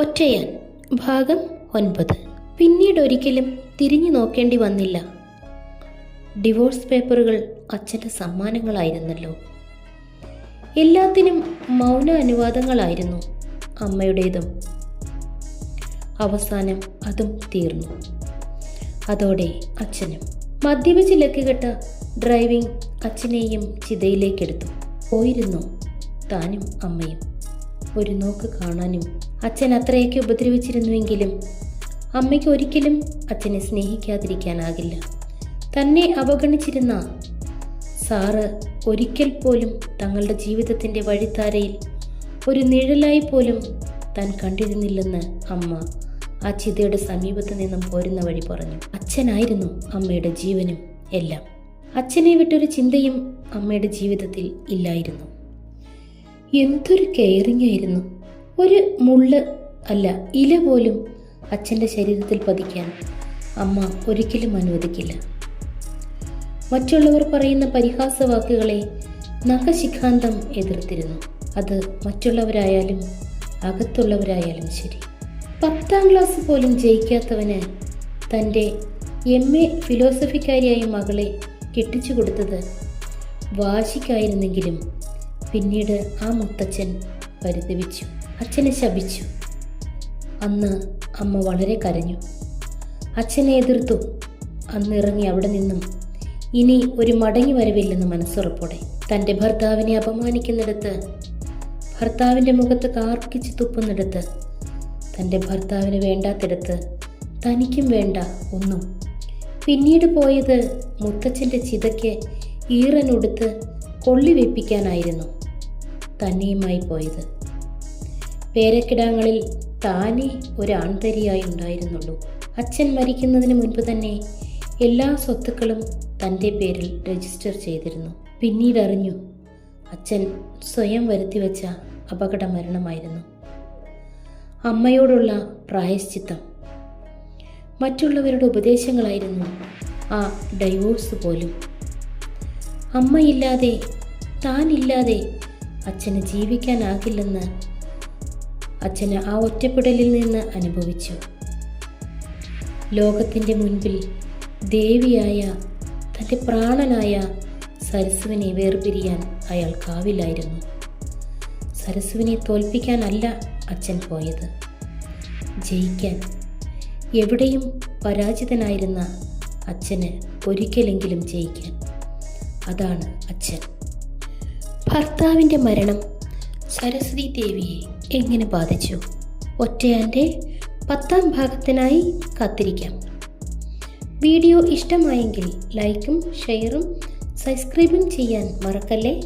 ഒറ്റയാൻ ഭാഗം ഒൻപത്. പിന്നീട് ഒരിക്കലും തിരിഞ്ഞു നോക്കേണ്ടി വന്നില്ല. ഡിവോഴ്സ് പേപ്പറുകൾ അച്ഛന്റെ സമ്മാനങ്ങളായിരുന്നല്ലോ. എല്ലാത്തിനും മൗന അനുവാദങ്ങളായിരുന്നു അമ്മയുടേതും. അവസാനം അതും തീർന്നു. അതോടെ അച്ഛനും മദ്യപിച്ച് ലക്കുകെട്ട ഡ്രൈവിംഗ് അച്ഛനെയും ചിതയിലേക്കെടുത്തു. പോയിരുന്നു താനും അമ്മയും. ഒരു നോക്ക് കാണാനും അച്ഛൻ അത്രയൊക്കെ ഉപദ്രവിച്ചിരുന്നുവെങ്കിലും അമ്മയ്ക്ക് ഒരിക്കലും അച്ഛനെ സ്നേഹിക്കാതിരിക്കാനാകില്ല. തന്നെ അവഗണിച്ചിരുന്ന സാറ് ഒരിക്കൽ പോലും തങ്ങളുടെ ജീവിതത്തിന്റെ വഴിത്താരയിൽ ഒരു നിഴലായി പോലും താൻ കണ്ടിരുന്നില്ലെന്ന് അമ്മ ആ ചിതയുടെ സമീപത്ത് നിന്നും പോരുന്ന വഴി പറഞ്ഞു. അച്ഛനായിരുന്നു അമ്മയുടെ ജീവനും എല്ലാം. അച്ഛനെ വിട്ടൊരു ചിന്തയും അമ്മയുടെ ജീവിതത്തിൽ ഇല്ലായിരുന്നു. എന്തൊരു കെയറിംഗ് ആയിരുന്നു. ഒരു മുള്ള് അല്ല ഇല പോലും അച്ഛന്റെ ശരീരത്തിൽ പതിക്കാൻ അമ്മ ഒരിക്കലും അനുവദിക്കില്ല. മറ്റുള്ളവർ പറയുന്ന പരിഹാസ വാക്കുകളെ നഖശിഖാന്തം എതിർത്തിരുന്നു. അത് മറ്റുള്ളവരായാലും അകത്തുള്ളവരായാലും ശരി. പത്താം ക്ലാസ് പോലും ജയിക്കാത്തവന് തന്റെ എം എ ഫിലോസഫിക്കാരിയായ മകളെ കെട്ടിച്ചു കൊടുത്തത് വാശിക്കായിരുന്നെങ്കിലും പിന്നീട് ആ മുത്തച്ഛൻ പരിതപിച്ചു. അച്ഛനെ ശപിച്ചു. അന്ന് അമ്മ വളരെ കരഞ്ഞു. അച്ഛനെ എതിർത്തു. അന്ന് ഇറങ്ങി അവിടെ നിന്നും ഇനി ഒരു മടങ്ങി വരവില്ലെന്ന് മനസ്സുറപ്പോടെ തന്റെ ഭർത്താവിനെ അപമാനിക്കുന്നിടത്ത് ഭർത്താവിന്റെ മുഖത്ത് കാർക്കിച്ച് തുപ്പുന്നിടത്ത് തന്റെ ഭർത്താവിന് വേണ്ടാത്തിടത്ത് തനിക്കും വേണ്ട ഒന്നും. പിന്നീട് പോയത് മുത്തച്ഛന്റെ ചിതയ്ക്ക് ഈറനൊടുത്ത് കൊള്ളിവെപ്പിക്കാനായിരുന്നു തന്നെയുമായി പോയത്. പേരക്കിടാങ്ങളിൽ താനേ ഒരു ആൺതരിയായി ഉണ്ടായിരുന്നുള്ളൂ. അച്ഛൻ മരിക്കുന്നതിന് മുൻപ് തന്നെ എല്ലാ സ്വത്തുക്കളും തന്റെ പേരിൽ രജിസ്റ്റർ ചെയ്തിരുന്നു. പിന്നീട് അറിഞ്ഞു അച്ഛൻ സ്വയം വരുത്തിവെച്ച അപകട മരണമായിരുന്നു അമ്മയോടുള്ള പ്രായശ്ചിത്തം. മറ്റുള്ളവരുടെ ഉപദേശങ്ങളായിരുന്നു ആ ഡൈവോഴ്സ് പോലും. അമ്മയില്ലാതെ താനില്ലാതെ അച്ഛന് ജീവിക്കാനാകില്ലെന്ന് അച്ഛന് ആ ഒറ്റപ്പെടലിൽ നിന്ന് അനുഭവിച്ചു. ലോകത്തിന്റെ മുൻപിൽ ദേവിയായ തന്റെ പ്രാണനായ സരസുവിനെ വേർപിരിയാൻ അയാൾക്കാവില്ലായിരുന്നു സരസുവിനെ തോൽപ്പിക്കാനല്ല അച്ഛൻ പോയത്. ജയിക്കാൻ എവിടെയും പരാജിതനായിരുന്ന അച്ഛന് ഒരിക്കലെങ്കിലും ജയിക്കാൻ. അതാണ് അച്ഛൻ. ഭർത്താവിന്റെ മരണം സരസ്വതി ദേവിയെ എങ്ങനെ ബാധിച്ചു? ഒറ്റയാന്റെ പത്താം ഭാഗത്തിനായി കാത്തിരിക്കാം. വീഡിയോ ഇഷ്ടമായെങ്കിൽ ലൈക്കും ഷെയറും സബ്സ്ക്രൈബും ചെയ്യാൻ മറക്കല്ലേ?